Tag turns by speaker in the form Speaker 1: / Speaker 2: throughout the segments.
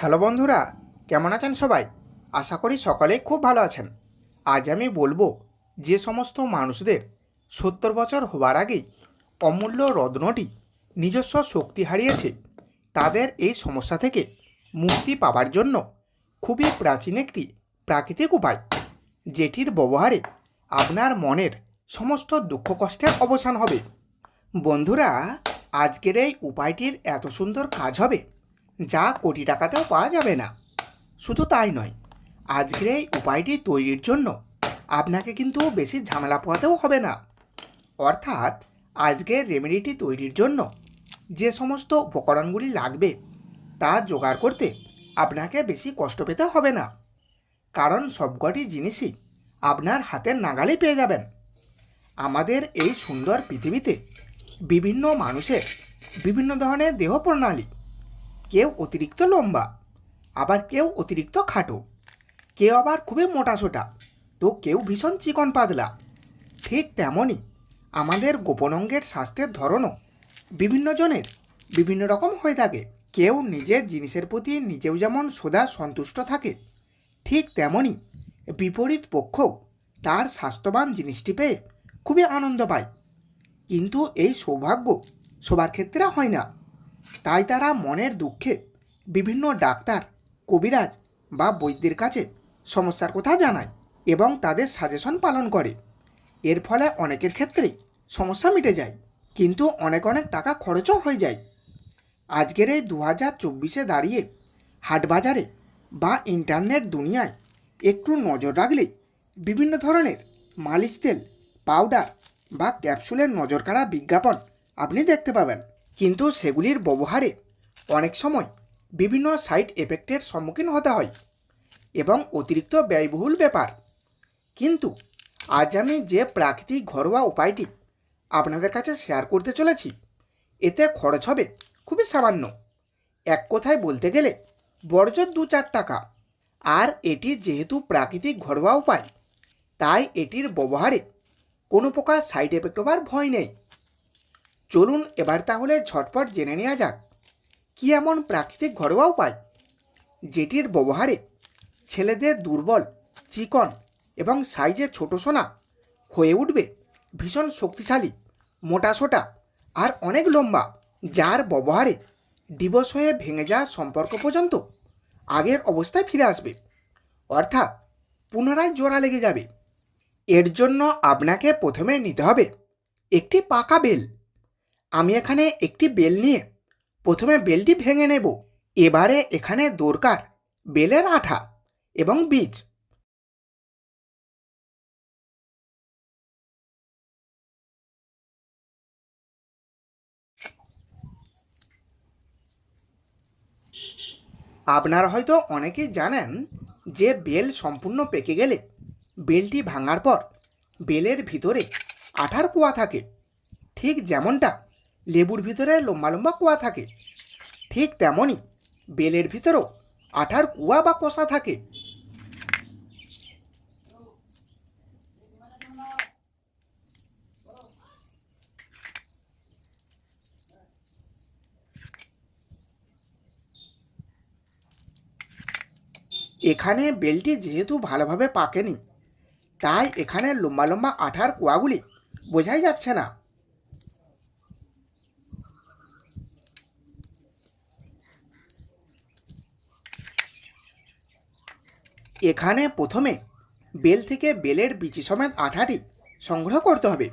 Speaker 1: Hello বন্ধুরা, কেমন আছেন সবাই? আশা করি সকলে খুব ভালো আছেন। আজ আমি বলব যে সমস্ত মানুষদের সত্তর বছর হবার আগেই অমূল্য রত্নটি নিজস্ব শক্তি হারিয়েছে। তাদের এই সমস্যা থেকে মুক্তি পাওয়ার জন্য খুবই প্রাচীন একটি প্রাকৃতিক উপায়, যেটির ব্যবহারে আপনার মনের সমস্ত দুঃখ কষ্টের অবসান হবে। বন্ধুরা, আজকের এই উপায়টির এত সুন্দর কাজ হবে যা কোটি টাকাতেও পাওয়া যাবে না। শুধু তাই নয়, আজকের এই উপায়টি তৈরির জন্য আপনাকে কিন্তু বেশি ঝামেলা পোহাতেও হবে না। অর্থাৎ আজকের রেমেডিটি তৈরির জন্য যে সমস্ত উপকরণগুলি লাগবে তা জোগাড় করতে আপনাকে বেশি কষ্ট পেতে হবে না। কারণ সবকটি জিনিসই আপনার হাতের নাগালে পেয়ে যাবেন। আমাদের এই সুন্দর পৃথিবীতে বিভিন্ন মানুষের বিভিন্ন ধরনের দেহ প্রণালী কেউ অতিরিক্ত লম্বা, আবার কেউ অতিরিক্ত খাটো। কেউ আবার খুবই মোটাসোটা তো কেউ ভীষণ চিকন পাতলা। ঠিক তেমনই আমাদের গোপন অঙ্গের স্বাস্থ্যের ধরনও বিভিন্ন জনের বিভিন্ন রকম হয়ে থাকে। কেউ নিজের জিনিসের প্রতি নিজেও যেমন সদা সন্তুষ্ট থাকে, ঠিক তেমনই বিপরীত পক্ষও তার স্বাস্থ্যবান জিনিসটি পেয়ে খুবই আনন্দ পায়। কিন্তু এই সৌভাগ্য সবার ক্ষেত্রে হয় না। তাই তারা মনের দুঃখে বিভিন্ন ডাক্তার, কবিরাজ বা বৈদ্যের কাছে সমস্যার কথা জানায় এবং তাদের সাজেশন পালন করে। এর ফলে অনেকের ক্ষেত্রেই সমস্যা মিটে যায়, কিন্তু অনেক অনেক টাকা খরচও হয়ে যায়। আজকের এই দু হাজার চব্বিশে দাঁড়িয়ে হাটবাজারে বা ইন্টারনেট দুনিয়ায় একটু নজর রাখলেই বিভিন্ন ধরনের মালিশ তেল পাউডার বা ক্যাপসুলের নজর কাড়া বিজ্ঞাপন আপনি দেখতে পাবেন। কিন্তু সেগুলির ব্যবহারে অনেক সময় বিভিন্ন সাইড এফেক্টের সম্মুখীন হতে হয় এবং অতিরিক্ত ব্যয়বহুল ব্যাপার। কিন্তু আজ আমি যে প্রাকৃতিক ঘরোয়া উপায়টি আপনাদের কাছে শেয়ার করতে চলেছি, এতে খরচ হবে খুবই সামান্য। এক কথায় বলতে গেলে বড়জোর দু চার টাকা। আর এটি যেহেতু প্রাকৃতিক ঘরোয়া উপায়, তাই এটির ব্যবহারে কোনো প্রকার সাইড এফেক্ট হবার ভয় নেই। চলুন এবার তাহলে ঝটপট জেনে নেওয়া যাক, কী এমন প্রাকৃতিক ঘরোয়া উপায়? যেটির ব্যবহারে ছেলেদের দুর্বল, চিকন এবং সাইজে ছোট সোনা হয়ে উঠবে, ভীষণ শক্তিশালী মোটাসোটা আর অনেক লম্বা, যার ব্যবহারে ডিভোর্স হয়ে ভেঙে যাওয়া সম্পর্ক পর্যন্ত আগের অবস্থায় ফিরে আসবে, অর্থাৎ পুনরায় জোড়া লেগে যাবে। এর জন্য আপনাকে প্রথমে নিতে হবে একটি পাকা বেল। আমি এখানে একটি বেল নিয়ে প্রথমে বেলটি ভেঙে নেব। এবারে এখানে দরকার বেলের আঠা এবং বীজ। আপনারা হয়তো অনেকেই জানেন যে বেল সম্পূর্ণ পেকে গেলে বেলটি ভাঙার পর বেলের ভিতরে আঠার কুয়া থাকে। ঠিক যেমনটা লেবুর ভিতরে লম্বা লম্বা কুয়া থাকে। ঠিক তেমনই বেলের ভিতরেও আঠার কুয়া বা কষা থাকে। এখানে বেলটি যেহেতু ভালোভাবে পাকেনি, তাই এখানে লম্বা লম্বা আঠার কুয়াগুলি বোঝাই যাচ্ছে না। এখানে প্রথমে বেল থেকে বেলের বিচি সমেত আঠাটি সংগ্রহ করতে হবে।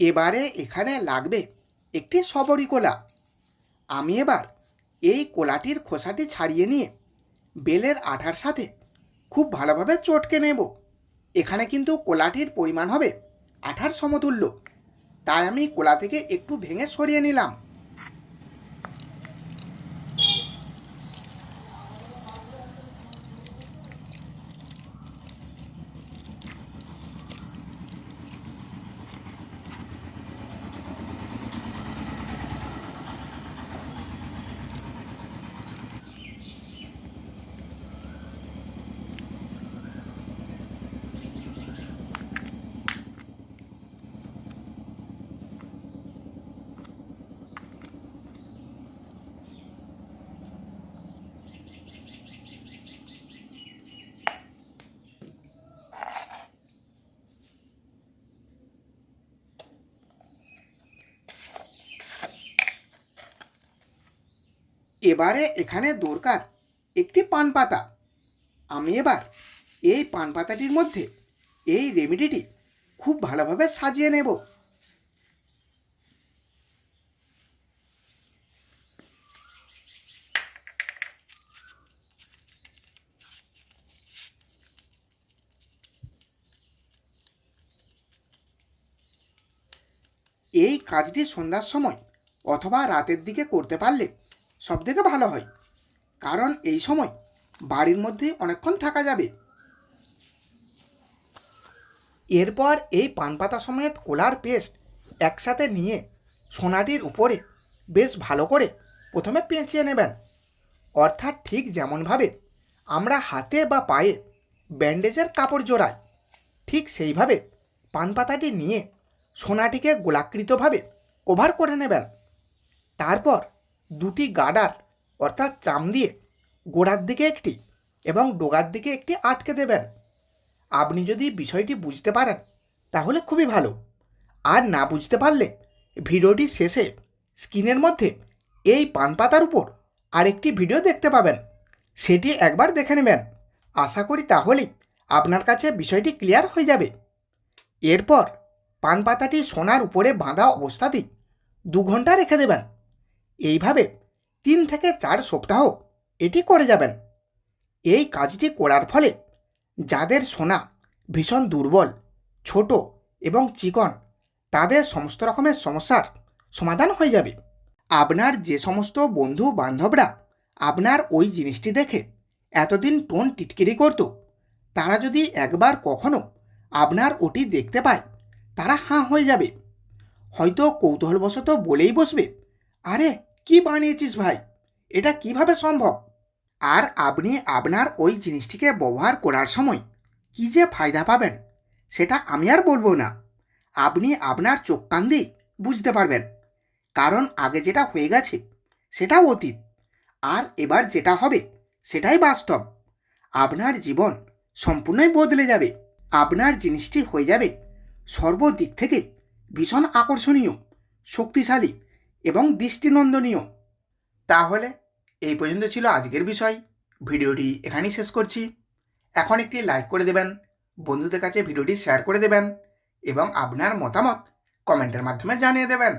Speaker 1: এবারে এখানে লাগবে একটি সবরি কোলা আমি এবার এই কোলাটির খোসাটি ছাড়িয়ে নিয়ে বেলের আঠার সাথে খুব ভালোভাবে চটকে নেব। এখানে কিন্তু কোলাটির পরিমাণ হবে আঠার সমতুল্য। তাই আমি কোলা থেকে একটু ভেঙে সরিয়ে নিলাম। এবারে এখানে দরকার একটি পান পাতা। আমি এবার এই পান পাতাটির মধ্যে এই রেমেডিটি খুব ভালোভাবে সাজিয়ে নেব। এই কাজটি সন্ধ্যার সময় অথবা রাতের দিকে করতে পারলে সব থেকে ভালো হয়। কারণ এই সময় বাড়ির মধ্যে অনেকক্ষণ থাকা যাবে। এরপর এই পানপাতা সমেত কোলার পেস্ট একসাথে নিয়ে সোনাটির উপরে বেশ ভালো করে প্রথমে পেঁচিয়ে নেবেন। অর্থাৎ ঠিক যেমনভাবে আমরা হাতে বা পায়ে ব্যান্ডেজের কাপড় জোড়াই, ঠিক সেইভাবে পানপাতাটি নিয়ে সোনাটিকে গোলাকৃতভাবে কভার করে নেবেন। তারপর দুটি গার্ডার অর্থাৎ চাম দিয়ে গোড়ার দিকে একটি এবং ডোগার দিকে একটি আটকে দেবেন। আপনি যদি বিষয়টি বুঝতে পারেন, তাহলে খুবই ভালো। আর না বুঝতে পারলে, ভিডিওটি শেষে স্ক্রিনের মধ্যে এই পান পাতার উপর আরেকটি ভিডিও দেখতে পাবেন। সেটি একবার দেখে নেবেন। আশা করি তাহলেই আপনার কাছে বিষয়টি ক্লিয়ার হয়ে যাবে। এরপর পান পাতাটি সোনার উপরে বাঁধা অবস্থাতেই দু ঘণ্টা রেখে দেবেন। এইভাবে তিন থেকে চার সপ্তাহ এটি করে যাবেন। এই কাজটি করার ফলে যাদের সোনা ভীষণ দুর্বল, ছোট এবং চিকন, তাদের সমস্ত রকমের সমস্যার সমাধান হয়ে যাবে। আপনার যে সমস্ত বন্ধু বান্ধবরা আপনার ওই জিনিসটি দেখে এতদিন টোন টিটকিরি করতো, তারা যদি একবার কখনো আপনার ওটি দেখতে পায়, তারা হাঁ হয়ে যাবে। হয়তো কৌতূহলবশত বলেই বসবে, আরে কি বানিয়েছিস ভাই? এটা কীভাবে সম্ভব? আর আপনি আপনার ওই জিনিসটিকে ব্যবহার করার সময় কি যে ফায়দা পাবেন, সেটা আমি আর বলব না। আপনি আপনার চোখ কান দিয়ে বুঝতে পারবেন। কারণ আগে যেটা হয়ে গেছে, সেটাও অতীত। আর এবার যেটা হবে, সেটাই বাস্তব। আপনার জীবন সম্পূর্ণই বদলে যাবে। আপনার জিনিসটি হয়ে যাবে সর্বদিক থেকে ভীষণ আকর্ষণীয়, শক্তিশালী এবং দৃষ্টিনন্দনীয়। তাহলে এই পর্যন্ত ছিল আজকের বিষয়। ভিডিওটি এখানেই শেষ করছি। এখন একটি লাইক করে দেবেন, বন্ধুদের কাছে ভিডিওটি শেয়ার করে দেবেন এবং আপনার মতামত কমেন্টের মাধ্যমে জানিয়ে দেবেন।